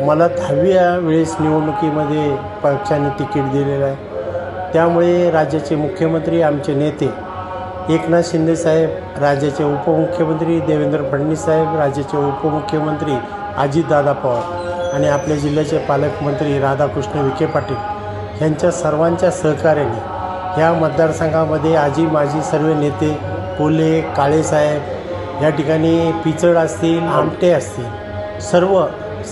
मला दहाव्या वेळेस निवडणुकीमध्ये पक्षाने तिकीट दिलेलं आहे. त्यामुळे राज्याचे मुख्यमंत्री आमचे नेते एकनाथ शिंदेसाहेब राज्याचे उपमुख्यमंत्री देवेंद्र फडणवीस साहेब राज्याचे उपमुख्यमंत्री अजितदादा पवार आणि आपल्या जिल्ह्याचे पालकमंत्री राधाकृष्ण विखे पाटील यांच्या सर्वांच्या सहकार्याने ह्या मतदारसंघामध्ये आजी माजी सर्व नेते कोल्हे काळेसाहेब या ठिकाणी पिचड असतील आमटे असतील सर्व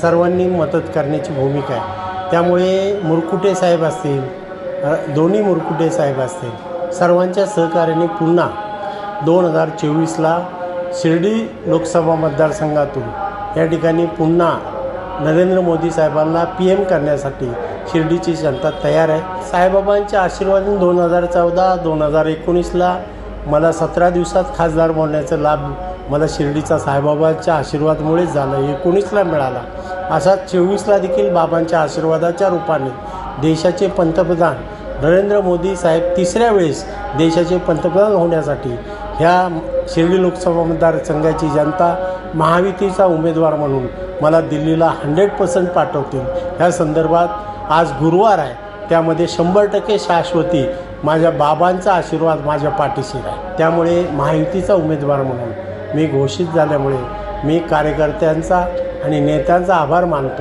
सर्वांनी मदत करण्याची भूमिका आहे. त्यामुळे मुरकुटे साहेब असतील दोन्ही मुरकुटे साहेब असतील सर्वांच्या सहकार्याने पुन्हा दोन हजार चोवीसला शिर्डी लोकसभा मतदारसंघातून या ठिकाणी पुन्हा नरेंद्र मोदी साहेबांना पी एम करण्यासाठी शिर्डीची जनता तयार आहे. साईबाबांच्या आशीर्वादाने दोन हजार चौदा दोन हजार एकोणीसला मला सतरा दिवसात खासदार बोलण्याचा लाभ मला शिर्डीचा साईबाबांच्या आशीर्वादमुळेच झालं एकोणीसला मिळाला? असा चोवीसला देखील बाबांच्या आशीर्वादाच्या रूपाने देशाचे पंतप्रधान नरेंद्र मोदी साहेब तिसऱ्या वेळेस देशाचे पंतप्रधान होण्यासाठी ह्या शिर्डी लोकसभा मतदारसंघाची जनता महायुतीचा उमेदवार म्हणून मला दिल्लीला हंड्रेड पर्सेंट पाठवतील. ह्या संदर्भात आज गुरुवार आहे. त्यामध्ये शंभर टक्के शाश्वती माझ्या बाबांचा आशीर्वाद माझ्या पाठीशी आहे त्यामुळे महायुतीचा उमेदवार म्हणून मी घोषित झाल्यामुळे मी कार्यकर्त्यांचा आणि नेत्यांचा आभार मानतो.